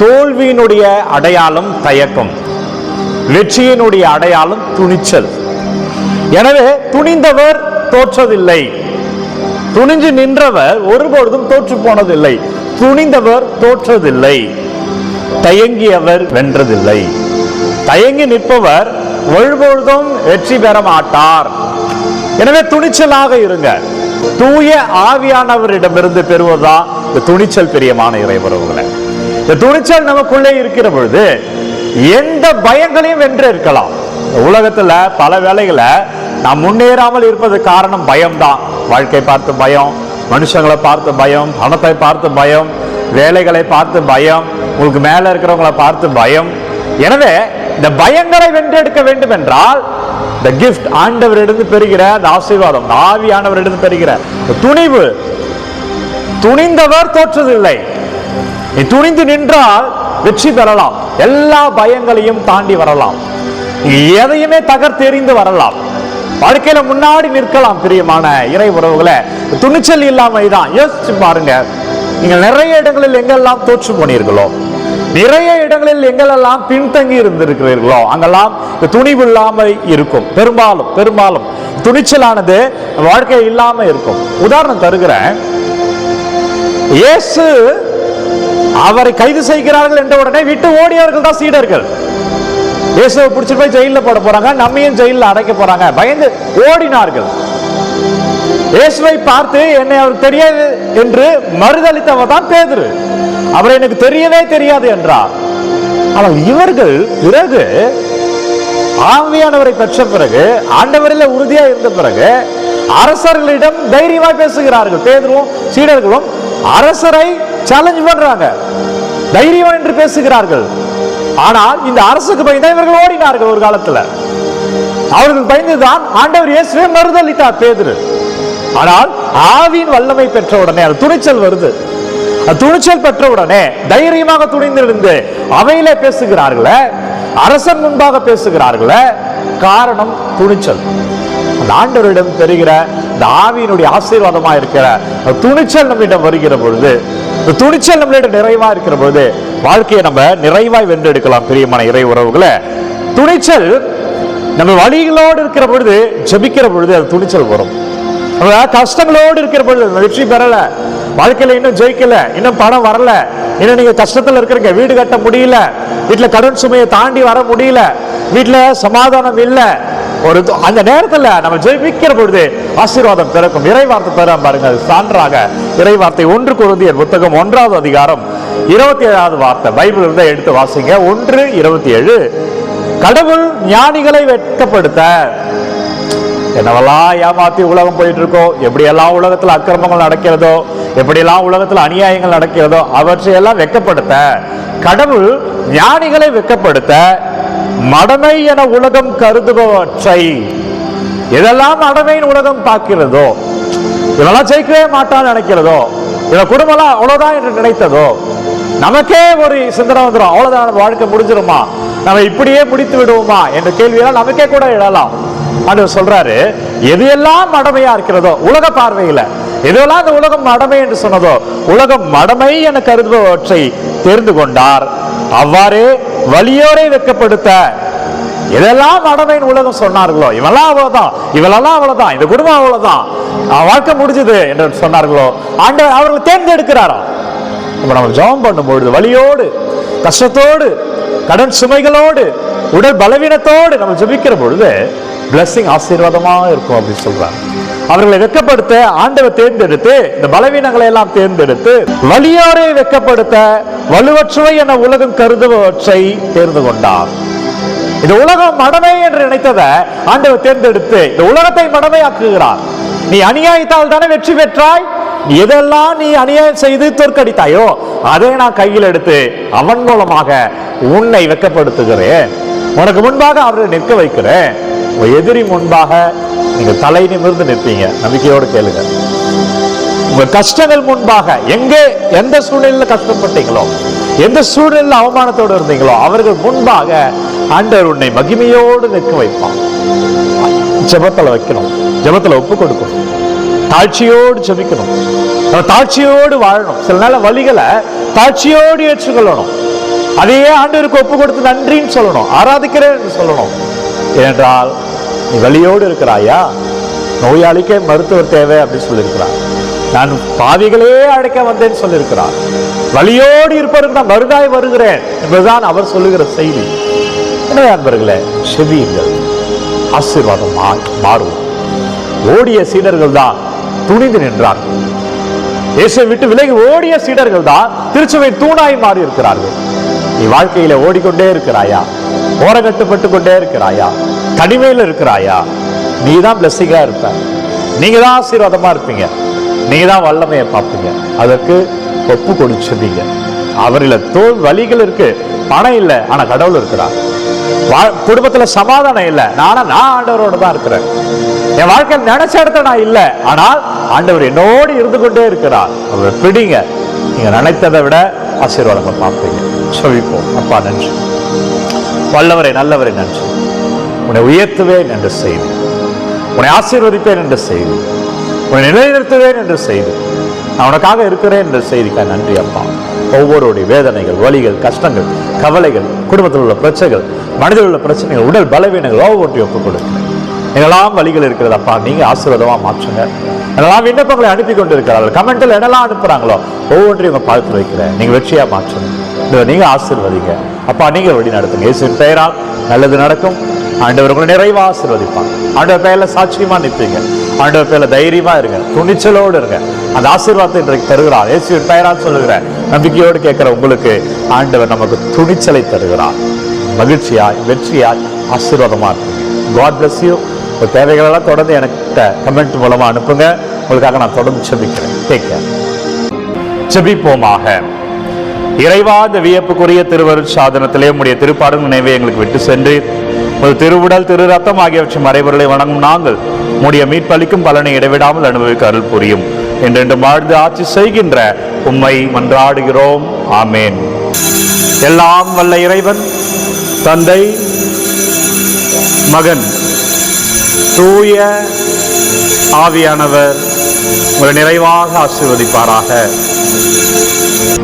தோல்வியினுடைய அடையாளம் தயக்கம். வெற்றியினுடைய அடையாளம் துணிச்சல். எனவே துணிந்தவர் தோற்றதில்லை. துணிஞ்சு நின்றவர் ஒருபொழுதும் தோற்று போனதில்லை. துணிந்தவர் தோற்றதில்லை. தயங்கியவர் வென்றதில்லை. தயங்கி நிற்பவர் ஒருபொழுதும் வெற்றி பெற மாட்டார். எனவே துணிச்சலாக இருங்க. தூய ஆவியானவரிடமிருந்து பெறுவதா? இந்த துணிச்சல் பிரியமான இறைவர்களை. இந்த துணிச்சல் நமக்குள்ளே இருக்கிற பொழுது எந்த பயங்களையும் வென்று இருக்கலாம். உலகத்துல பல வேலைகளை நாம் முன்னேறாமல் இருப்பது காரணம் பயம்தான். வாழ்க்கை பார்த்து பயம் மனுஷங்களை பார்த்து பயம் பணத்தை பார்த்து பயம் வேலைகளை பார்த்து பயம் உங்களுக்கு மேல இருக்கிறவங்களை பார்த்து பயம். எனவே இந்த பயங்களை வென்றெடுக்க வேண்டும் என்றால் இந்த கிஃப்ட் ஆண்டவரிடந்து பெறுகிற அந்த ஆசீர்வாதம் இந்த ஆவியானவரிடந்து பெறுகிற துணிவு துணிந்தவர் தோற்றதில்லை நீ துணிந்து நின்றால் வெற்றி பெறலாம். எல்லா பயங்களையும் தாண்டி வரலாம். எதையுமே தகர்த்தெறிந்து வரலாம். வாழ்க்கையில முன்னாடி நிற்கலாம் பிரியமான இறை உறவுகளை. துணிச்சல் இல்லாம தான். யோசிச்சு பாருங்க. நீங்க நிறைய இடங்களில் எங்கெல்லாம் தோற்று போனீர்களோ நிறைய இடங்களில் எங்கெல்லாம் பின்தங்கி இருந்திருக்கிறீர்களோ அங்கெல்லாம் துணிவு இல்லாம இருக்கும். பெரும்பாலும் பெரும்பாலும் துணிச்சலானது வாழ்க்கை இல்லாம இருக்கும். உதாரணம் தருகிறேன். இயேசு அவரை கைது செய்கிறார்கள் என்ற உடனே விட்டு ஓடியவர்கள் தான் சீடர்கள். இயேசுவை பிடிச்சிட்டு போய் ஜெயிலில் போட போறாங்க நம்மையும் ஜெயிலில் அடைக்க போறாங்க. பயந்து ஓடினார்கள். இயேசுவை பார்த்து என்னை அவர் தெரியாது என்று மறுதளித்தவர் தான் பேதுரு. அவரை எனக்கு தெரியவே தெரியாது என்றார். ஆனால் இவர்கள் பிறகு ஆவியானவரை பெற்ற பிறகு ஆண்டவரில் உறுதியா இருந்த பிறகு அரசர்களிடம் தைரியமா பேசுகிறார்கள். பேதரும் சீடர்களும் அரசரை சேலஞ்ச் பண்றாங்க. தைரியம் என்று பேசுகிறார்கள். ஆனால் இந்த அரசுக்கு பயந்து இவர்கள் ஓடினார்கள் ஒரு காலத்துல. அவர்கள் பயந்துதான் ஆண்டவர் இயேசுவே மறுதளித்தார் பேதுரு. ஆனால் ஆவியின் வல்லமை பெற்ற உடனே அது துணிச்சல் வருது. துணிச்சல் பெற்ற உடனே தைரியமாக துணிந்திருந்து அவையிலே பேசுகிறார்களே அரசன் முன்பாக பேசுகிறார்களே காரணம் துணிச்சல். அந்த ஆண்டவரிடம் பெறுகிற இந்த ஆவியினுடைய ஆசீர்வாதமா இருக்கிற துணிச்சல் நம்மிடம் வருகிற பொழுது இந்த துணிச்சல் நம்மளிட நிறைவா இருக்கிற பொழுது வாழ்க்கையை நம்ம நிறைவாய் வென்றெடுக்கலாம் பிரியமான இறை உறவுகளை. துணிச்சல் நம்ம வழிகளோடு இருக்கிற பொழுது ஜபிக்கிற பொழுது அது துணிச்சல் வரும். நம்ம கஷ்டங்களோடு இருக்கிற பொழுது வெற்றி பெறல வாழ்க்கையில இன்னும் ஜெயிக்கல இன்னும் பணம் வரல இன்னும் நீங்க கஷ்டத்துல இருக்கிறீங்க வீடு கட்ட முடியல வீட்டுல கடன் சுமையை தாண்டி வர முடியல வீட்டுல சமாதானம் இல்லை ஒரு அந்த நேரத்துல நம்ம ஜெயிக்கிற பொழுது ஆசீர்வாதம் பிறக்கும். இறைவார்த்தை பெற பாருங்க அது சான்றாக. இறைவார்த்தை ஒன்று குருந்தியர் புத்தகம் ஒன்றாவது அதிகாரம் இருபத்தி ஏழாவது வார்த்தை. பைபிள் இருந்தா எடுத்து வாசிங்க. ஒன்று இருபத்தி ஏழு கடவுள் ஞானிகளை வெட்கப்படுத்த. என்னவெல்லாம் ஏமாத்தி உலகம் போயிட்டு இருக்கோ எப்படியெல்லாம் உலகத்துல அக்கிரமங்கள் நடக்கிறதோ? எப்படியெல்லாம் உலகத்துல அநியாயங்கள் நடக்கிறதோ? அவற்றையெல்லாம் வெட்கப்படுத்த. கடவுள் ஞானிகளை வெட்கப்படுத்த. மடமை என உலகம் கருதுபவற்றை. எதெல்லாம் மடமையின் உலகம் பார்க்கிறதோ இவெல்லாம் ஜெயிக்கவே மாட்டான்னு நினைக்கிறதோ இவன் குடும்பம்லாம் அவ்வளவுதான் என்று நினைத்ததோ நமக்கே ஒரு சிந்தனை வந்துடும் அவ்வளவுதான் நம்ம வாழ்க்கை முடிஞ்சிருமா? நம்ம இப்படியே முடித்து விடுவோமா? என்ற கேள்வியெல்லாம் நமக்கே கூட எழலாம். ஆண்டவர் சொல்றாரு எது எல்லாம் மடமையா இருக்கிறதோ உலக பார்வையில எதுவெல்லாம் அந்த உலகம் மடமை என்று சொன்னதோ உலகம் மடமை என கருதுபவற்றை தெரிந்து கொண்டார். அவ்வாறே வலியோரை வெட்கப்படுத்த. இதெல்லாம் வடமையின் உலகம் சொன்னார்களோ இவெல்லாம் அவ்வளவுதான் இவளெல்லாம் அவ்வளவுதான் இந்த குடும்பம் அவ்வளவுதான். வாழ்க்கை முடிஞ்சது என்று சொன்னார்களோ ஆண்டவர் அவர்கள் தேர்ந்தெடுக்கிறாராம் இப்ப நம்ம ஜெபம் பண்ணும்பொழுது வலியோடு கஷ்டத்தோடு கடன் சுமைகளோடு உடல் பலவீனத்தோடு நம்ம ஜபிக்கிற பொழுது பிளஸ்ஸிங் ஆசீர்வாதமாக இருக்கும் அப்படின்னு சொல்றாங்க. அவர்களை வெக்கப்படுத்த ஆண்டவர் தேர்ந்தெடுத்து இந்த பலவீனங்களை எல்லாம் தேர்ந்தெடுத்து வலியோரை வெட்கப்படுத்த வலுவற்றுவை என உலகம் கருதுபவற்றை தேர்ந்து கொண்டார். இந்த உலகம் மடமை என்று நினைத்ததை ஆண்டவர் தேர்ந்தெடுத்து இந்த உலகத்தை மடமையாக்குகிறார் நீ அநியாயத்தால் தானே வெற்றி பெற்றாய்? எதெல்லாம் நீ அநியாயம் செய்து தோற்கடித்தாயோ அதை நான் கையில் எடுத்து அவன் மூலமாக உன்னை வெட்கப்படுத்துகிறேன். உனக்கு முன்பாக அவரை நிற்க வைக்கிறேன். எதிரி முன்பாக நீங்கள் தலை நிமிர்ந்து நிற்பீங்க. நம்பிக்கையோடு கேளுங்க. உங்க கஷ்டங்கள் முன்பாக எங்கே எந்த சூழ்நிலையில் கஷ்டப்பட்டீங்களோ எந்த சூழ்நிலையில் அவமானத்தோடு இருந்தீங்களோ அவர்கள் முன்பாக ஆண்டவர் உன்னை மகிமையோடு நிற்க வைப்பான் ஜபத்தில் வைக்கணும். ஜபத்தில் ஒப்பு கொடுக்கணும். தாழ்ச்சியோடு ஜபிக்கணும். நம்ம தாழ்ச்சியோடு வாழணும். சில நேரம் வழிகளை தாழ்ச்சியோடு ஏற்றுக்கொள்ளணும். அதையே ஆண்டவருக்கு ஒப்பு கொடுத்து நன்றின்னு சொல்லணும். ஆராதிக்கிறேன்னு சொல்லணும். ஏனென்றால் நீ வழியோடு இருக்கிறாயா? நோயாளிக்கே மருத்துவர் தேவை அப்படின்னு சொல்லியிருக்கிறார். நான் பாவிகளே அழைக்க வந்தேன்னு சொல்லியிருக்கிறார். வழியோடு இருப்பவருக்கு நான் மருதாய் வருகிறேன் என்பதுதான் அவர் சொல்லுகிற செய்தி. என்ன அன்பர்களே செவியுங்கள். ஆசீர்வாதம் மாறும். ஓடிய சீடர்கள் தான் துணிந்து நின்றார்கள். இயேசுவை விட்டு விலகி ஓடிய சீடர்கள் தான் திருச்சபை தூணாய் மாறி இருக்கிறார்கள் நீ வாழ்க்கையில ஓடிக்கொண்டே இருக்கிறாயா? ஓரகட்டுப்பட்டு கொண்டே இருக்கிறாயா? தனிமையில் இருக்கிறாயா? நீ தான் பிளஸ்ஸிங்காக இருப்ப. நீங்க தான் ஆசீர்வாதமா இருப்பீங்க. நீங்க தான் வல்லமையை பார்ப்பீங்க. அதற்கு ஒப்பு கொடுச்சிருந்தீங்க அவரில் தோல் வலிகள் இருக்கு. பணம் இல்லை. ஆனால் கடவுள் இருக்கிறார். குடும்பத்தில் சமாதானம் இல்லை. நானா நான் ஆண்டவரோட தான் இருக்கிறேன். என் வாழ்க்கையில் நினைச்ச இடத்த நான் இல்லை. ஆனால் ஆண்டவர் என்னோடு இருந்து கொண்டே இருக்கிறார். அவரை பிடிங்க. நீங்கள் நினைத்ததை விட ஆசீர்வாதங்கள் பார்ப்பீங்க. சொல்லிப்போம். அப்பா நன்றி. வல்லவரை நல்லவரை நன்றி. உன்னை உயர்த்துவேன் என்று செய்தி உன்னை ஆசீர்வதிப்பேன் என்று செய்தி உன்னை நிலைநிறுத்துவேன் என்று செய்தி நான் உனக்காக இருக்கிறேன் என்ற செய்திக்காக நன்றி அப்பா. ஒவ்வொருடைய வேதனைகள் வலிகள் கஷ்டங்கள் கவலைகள் குடும்பத்தில் உள்ள பிரச்சனைகள் மனதில் உள்ள பிரச்சனைகள் உடல் பலவீனங்கள் ஒவ்வொன்றையும் ஒப்புக் கொடுக்கிறேன். எங்கெல்லாம் வழிகள் இருக்கிறது அப்பா நீங்க ஆசீர்வாதமா மாற்றுங்க. என்னெல்லாம் விண்ணப்பங்களை அனுப்பி கொண்டு இருக்கிறார்கள் கமெண்ட்டில் என்னெல்லாம் அனுப்புறாங்களோ ஒவ்வொன்றையும் உங்கள் பார்த்து வைக்கிறேன். நீங்க வெற்றியா மாற்றுங்க. இதை நீங்க ஆசீர்வதிங்க. அப்பா நீங்கள் வழி நடத்துங்க. இயேசுவின் பெயரால் நல்லது நடக்கும். ஆண்டவர் உங்களை நிறைவா ஆசீர்வதிப்பாங்க ஆண்டவர் பெயர்ல சாட்சியமா நிற்பீங்க. ஆண்டவர் பேரில் தைரியமா இருங்க. துணிச்சலோடு இருங்க. அந்த ஆசீர்வாதத்தை இன்றைக்கு தருகிறார். இயேசுவின் பெயரால் சொல்லுகிறேன் நம்பிக்கையோடு கேட்கிற உங்களுக்கு ஆண்டவர் நமக்கு துணிச்சலை தருகிறார். மகிழ்ச்சியாய் வெற்றியாய் ஆசீர்வாதமா இருப்பீங்க. காட் பிளஸ் யூ தேவைகளெல்லாம் தொடர்ந்து எனக்கு கமெண்ட் மூலமா அனுப்புங்க. உங்களுக்காக நான் தொடர்ந்து செபிக்கிறேன். டேக் கேர் செபிப்போமாக. இறைவா இந்த வியப்புக்குரிய திருவருட் சாதனத்திலே உடைய திருப்பாடும் நினைவை எங்களுக்கு விட்டு சென்று ஒரு திருவுடல் திரு ரத்தம் ஆகியவற்றின் மறைவர்களை வணங்கும் நாங்கள் உடைய மீட்பளிக்கும் பலனை இடைவிடாமல் அனுபவிக்க அருள் புரியும். என்றென்று வாழ்ந்து ஆட்சி செய்கின்ற உம்மை மன்றாடுகிறோம். ஆமேன். எல்லாம் வல்ல இறைவன் தந்தை மகன் தூய ஆவியானவர் உங்களை நிறைவாக ஆசீர்வதிப்பாராக.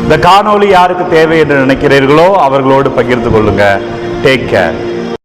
இந்த காணொளி யாருக்கு தேவை என்று நினைக்கிறீர்களோ அவர்களோடு பகிர்ந்து கொள்ளுங்க. Take care